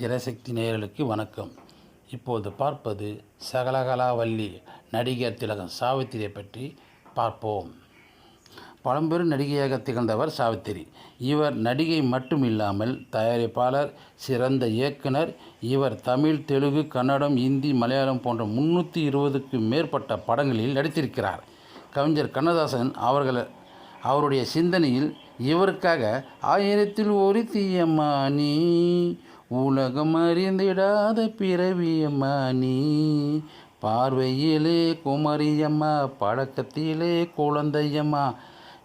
திரைசக்தி நேயர்களுக்கு வணக்கம். இப்போது பார்ப்பது சகலகலாவல்லி நடிகர் திலகம் சாவித்திரியை பற்றி பார்ப்போம். பழம்பெரும் நடிகையாக திகழ்ந்தவர் சாவித்திரி. இவர் நடிகை மட்டும் இல்லாமல் தயாரிப்பாளர் சிறந்த இயக்குனர் இவர் தமிழ் தெலுங்கு கன்னடம் இந்தி மலையாளம் போன்ற முன்னூற்றி இருபதுக்கும் மேற்பட்ட படங்களில் நடித்திருக்கிறார். கவிஞர் கண்ணதாசன் அவர்கள் அவருடைய சிந்தனையில் இவருக்காக ஆயிரத்தில் ஒரு தீயமானி உலகம் அறிந்திடாத பிறவியம்மா நீ. பார்வையிலே குமரியம்மா பழக்கத்திலே குழந்தையம்மா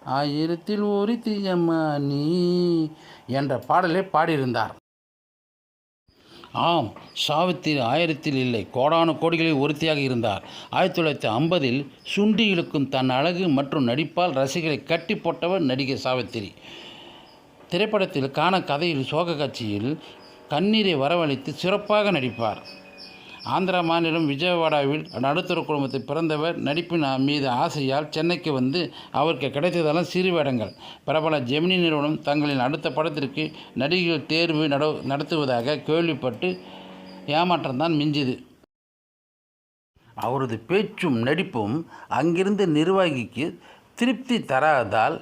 ஆயிரத்தில் ஒருத்தியம்மா நீ என்ற பாடலை பாடியிருந்தார். ஆம் சாவித்திரி ஆயிரத்தில் இல்லை கோடான கோடிகளில் ஒருத்தியாக இருந்தார். ஆயிரத்தி தொள்ளாயிரத்தி ஐம்பதில் சுண்டி இழுக்கும் தன் அழகு மற்றும் நடிப்பால் ரசிகளை கட்டி போட்டவர் நடிகை சாவித்திரி. திரைப்படத்தில் காண கதையில் சோக காட்சியில் கண்ணீரை வரவழைத்து சிறப்பாக நடிப்பார். ஆந்திரா மாநிலம் விஜயவாடாவில் நடுத்தர குடும்பத்தில் பிறந்தவர். நடிப்பின் மீது ஆசையால் சென்னைக்கு வந்து அவருக்கு கிடைத்ததெல்லாம் சிறு வேடங்கள். பிரபல ஜெமினி நிறுவனம் தங்களின் அடுத்த படத்திற்கு நடிகைகள் தேர்வு நட நடத்துவதாக கேள்விப்பட்டு ஏமாற்றம்தான் மிஞ்சுது அவரது பேச்சும் நடிப்பும் அங்கிருந்த நிர்வாகிக்கு திருப்தி தராததால்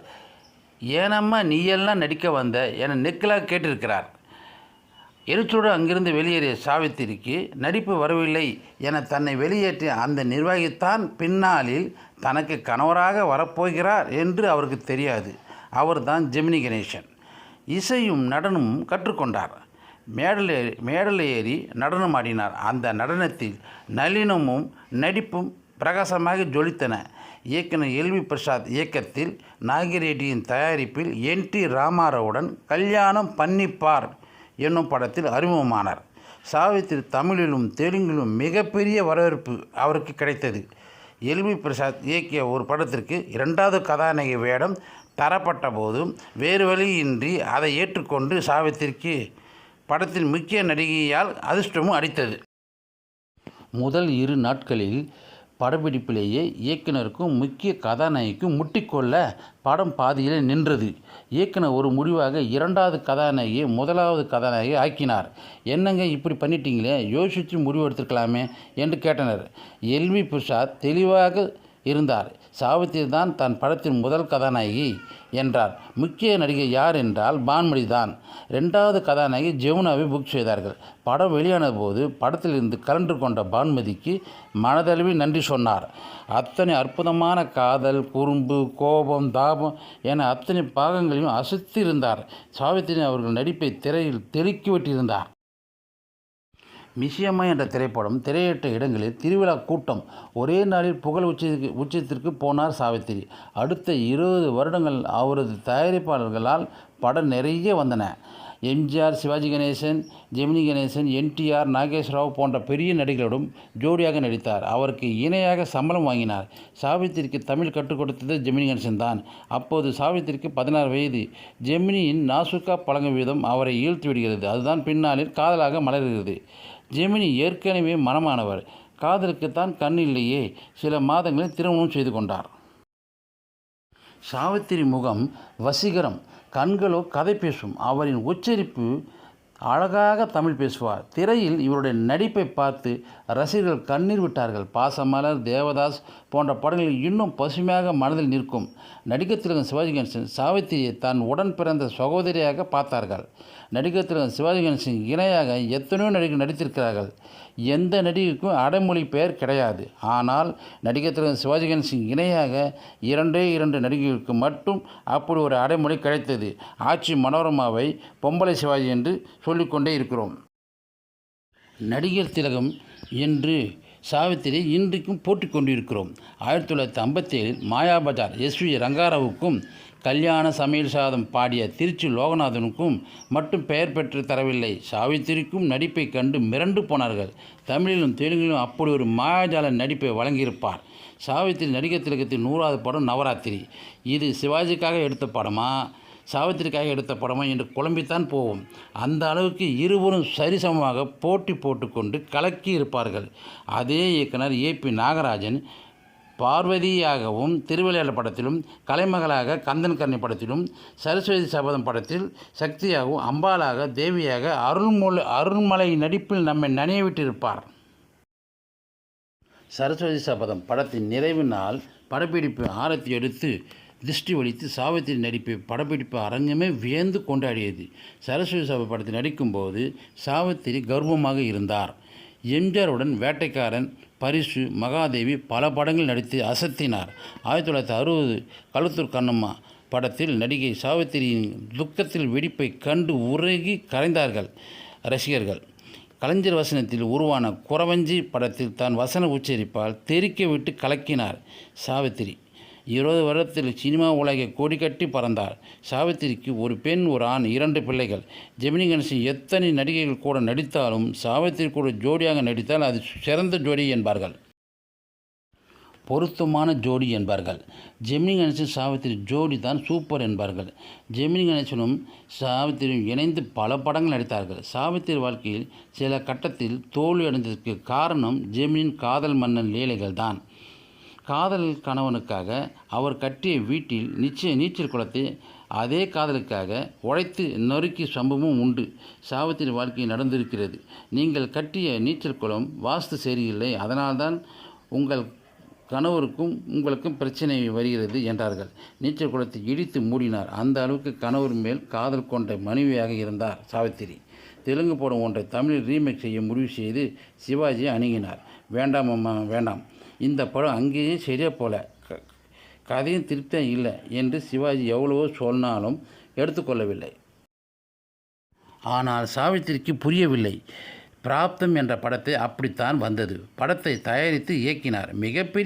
ஏனம்மா நீயெல்லாம் நடிக்க வந்த என நெக்கலாக கேட்டிருக்கிறார். எரிச்சோடு அங்கிருந்து வெளியேறிய சாவித்திரிக்கு நடிப்பு வரவில்லை என தன்னை வெளியேற்றிய அந்த நிர்வாகித்தான் பின்னாளில் தனக்கு கணவராக வரப்போகிறார் என்று அவருக்கு தெரியாது. அவர்தான் ஜெமினி கணேசன். இசையும் நடனமும் கற்றுக்கொண்டார். மேடல் ஏறி மேடல் ஏறி நடனம் ஆடினார். அந்த நடனத்தில் நளினமும் நடிப்பும் பிரகாசமாக ஜொலித்தன. இயக்குனர் எல்வி பிரசாத் இயக்கத்தில் நாகிரெட்டியின் தயாரிப்பில் என் டி ராமாராவுடன் கல்யாணம் பண்ணிப்பார். என்னும் படத்தில் அறிமுகமானார். சாவித்திரி தமிழிலும் தெலுங்கிலும் மிகப்பெரிய வரவேற்பு அவருக்கு கிடைத்தது. எல்வி பிரசாத் இயக்கிய ஒரு படத்திற்கு இரண்டாவது கதாநாயகி வேடம் தரப்பட்ட போதும் வேறு வழியின்றி அதை ஏற்றுக்கொண்டு சாவித்திரிக்கு படத்தின் முக்கிய நடிகையால் அதிர்ஷ்டமும் அடித்தது முதல் இரு நாட்களில் படப்பிடிப்பிலேயே இயக்குனருக்கும் முக்கிய கதாநாயகிக்கும் முட்டிக்கொள்ள படம் பாதியிலே நின்றது. இயக்குனர் ஒரு முடிவாக இரண்டாவது கதாநாயகியை முதலாவது கதாநாயகி ஆக்கினார். என்னங்க இப்படி பண்ணிட்டீங்களே? யோசித்து முடிவு எடுத்துருக்கலாமே என்று கேட்டனர். எல்வி பிரசாத் தெளிவாக இருந்தார். சாவித்திரி தான் தன் படத்தின் முதல் கதாநாயகி என்றார். முக்கிய நடிகை யார் என்றால் பான்மொழி தான். ரெண்டாவது கதாநாயகி ஜெமுனாவை புக் செய்தார்கள். படம் வெளியான போது படத்திலிருந்து கலந்து கொண்ட பான்மதிக்கு மனதளவில் நன்றி சொன்னார். அத்தனை அற்புதமான காதல் குறும்பு கோபம் தாபம் என அத்தனை பாகங்களையும் அசத்தியிருந்தார் சாவித்திரி அவர்கள் நடிப்பை திரையில் தெலுக்கி விட்டிருந்தார். மிஷியம்மா என்ற திரைப்படம் திரையிட்ட இடங்களில் திருவிழா கூட்டம் ஒரே நாளில் புகழ் உச்சத்திற்கு உச்சத்திற்கு போனார் சாவித்திரி. அடுத்த இருபது வருடங்கள் அவரது தயாரிப்பாளர்களால் படம் நிறைய வந்தன. எம்ஜிஆர் சிவாஜி கணேசன் ஜெமினி கணேசன் என்டிஆர் நாகேஸ்வரராவ் போன்ற பெரிய நடிகர்களுடன் ஜோடியாக நடித்தார். அவருக்கு இணையாக சம்பளம் வாங்கினார். சாவித்திரிக்கு தமிழ் கற்றுக் கொடுத்தது ஜெமினி கணேசன் தான். அப்போது சாவித்திரிக்கு பதினாறு வயது. ஜெமினியின் நாசுக்கா பழங்கும் வீதம் அவரை ஈழ்த்து விடுகிறது. அதுதான் பின்னாளில் காதலாக மலர்கிறது. ஜெமினி ஏற்கனவே மனமானவர். காதலுக்குத்தான் கண் இல்லையே. சில மாதங்களில் திருமணம் செய்து கொண்டார். சாவித்திரி முகம் வசீகரம். கண்களோ கதை பேசும். அவரின் உச்சரிப்பு அழகாக தமிழ் பேசுவார். திரையில் இவருடைய நடிப்பை பார்த்து ரசிகர்கள் கண்ணீர் விட்டார்கள். பாசமலர் தேவதாஸ் போன்ற படங்களில் இன்னும் பசுமையாக மனதில் நிற்கும் நடிகர் திலகம் சிவாஜி கணேசன் சாவித்திரியை தான் உடன் பிறந்த சகோதரியாக பார்த்தார்கள். நடிகர் திலகம் சிவாஜி கணேசன் இணையாக எத்தனையோ நடிகர் நடித்திருக்கிறார்கள். எந்த நடிகைக்கும் அடைமொழி பெயர் கிடையாது. ஆனால் நடிகர் திலகம் சிவாஜி கணேசன் இணையாக இரண்டே இரண்டு நடிகைகளுக்கு மட்டும் அப்படி ஒரு அடைமொழி கிடைத்தது. ஆட்சி மனோரமாவை பொம்பளை சிவாஜி என்று சொல்லிக்கொண்டே இருக்கிறோம். நடிகர் திலகம் என்று சாவித்திரி இன்றைக்கும் போட்டிக் கொண்டிருக்கிறோம். ஆயிரத்தி தொள்ளாயிரத்தி ஐம்பத்தேழில் மாயாபஜார் எஸ் வி ரங்காராவுக்கும் கல்யாண சமையல் சாதம் பாடிய திருச்சி லோகநாதனுக்கும் மட்டும் பெயர் பெற்று தரவில்லை. சாவித்திரிக்கும் நடிப்பை கண்டு மிரண்டு போனார்கள். தமிழிலும் தெலுங்கிலும் அப்படி ஒரு மாயாஜால நடிப்பை வழங்கியிருப்பார். சாவித்திரி நடிகர் திலகத்தின் நூறாவது படம் நவராத்திரி. இது சிவாஜிக்காக எடுத்த படமா? சாவித்திரிக்காக எடுத்த படமா என்று குழம்பித்தான் போவோம். அந்த அளவுக்கு இருவரும் சரிசமமாக போட்டி போட்டுக்கொண்டு கலக்கி இருப்பார்கள். அதே இயக்குனர் ஏ பி நாகராஜன் பார்வதியாகவும் திருவிளையாடல் படத்திலும் கலைமகளாக கந்தன் கர்ணி படத்திலும் சரஸ்வதி சபதம் படத்தில் சக்தியாகவும் அம்பாளாக தேவியாக அருள்மொழி அருள்மலை நடிப்பில் நம்மை நனைய விட்டிருப்பார் சரஸ்வதி சபதம் படத்தின் நிறைவு நாள் படப்பிடிப்பு ஆரத்தி எடுத்து திருஷ்டி ஒழித்து சாவித்திரி நடிப்பை படப்பிடிப்பு அரங்கமே வியந்து கொண்டாடியது. சரஸ்வதி சபை படத்தில் நடிக்கும்போது சாவித்திரி கர்வமாக இருந்தார். எம்ஜிஆருடன் வேட்டைக்காரன் பரிசு மகாதேவி பல படங்கள் நடித்து அசத்தினார். ஆயிரத்தி தொள்ளாயிரத்தி அறுபது கழுத்தூர் கண்ணம்மா படத்தில் நடிகை சாவித்திரியின் துக்கத்தில் வெடிப்பை கண்டு உருகி கரைந்தார்கள் ரசிகர்கள். கலைஞர் வசனத்தில் உருவான குறவஞ்சி படத்தில் தான் வசன உச்சரிப்பால் தெறிக்க விட்டு கலக்கினார் சாவித்திரி. இருபது வருடத்தில் சினிமா உலகை கொடி கட்டி பறந்தார். சாவித்திரிக்கு ஒரு பெண் ஒரு ஆண் இரண்டு பிள்ளைகள். ஜெமினி கணேசன் எத்தனை நடிகைகள் கூட நடித்தாலும் சாவித்திரி கூட ஜோடியாக நடித்தால் அது சிறந்த ஜோடி என்பார்கள். பொருத்தமான ஜோடி என்பார்கள். ஜெமினி கணேசன் சாவித்திரி ஜோடி தான் சூப்பர் என்பார்கள். ஜெமினி கணேசனும் சாவித்திரியும் இணைந்து பல படங்கள் நடித்தார்கள். சாவித்திரி வாழ்க்கையில் சில கட்டத்தில் தோல்வி அடைந்ததற்கு காரணம் ஜெமினின் காதல் மன்னன் லீலைகள் தான். காதல் கணவனுக்காக அவர் கட்டிய வீட்டில் நிச்சய நீச்சல் குளத்தை அதே காதலுக்காக உழைத்து நொறுக்கிய சம்பவமும் உண்டு. சாவித்திரி வாழ்க்கை நடந்திருக்கிறது. நீங்கள் கட்டிய நீச்சல் குளம் வாஸ்து சரியில்லை. அதனால்தான் உங்கள் கணவருக்கும் உங்களுக்கும் பிரச்சனை வருகிறது என்றார்கள். நீச்சல் குளத்தை இடித்து மூடினார். அந்த அளவுக்கு கணவர் மேல் காதல் கொண்ட மனைவியாக இருந்தார் சாவித்திரி. தெலுங்கு படம் ஒன்றை தமிழில் ரீமேக் செய்ய முடிவு செய்து சிவாஜியை அணுகினார். வேண்டாம் அம்மா வேண்டாம். இந்த படம் அங்கேயே சரியாக போல க- கதையும் திருப்தியாக இல்லை என்று சிவாஜி எவ்வளவோ சொன்னாலும் எடுத்துக்கொள்ளவில்லை. ஆனால் சாவித்திரிக்கு புரியவில்லை. பிராப்தம் என்ற படத்தை அப்படித்தான் வந்தது. படத்தை தயாரித்து இயக்கினார். மிகப்பெரிய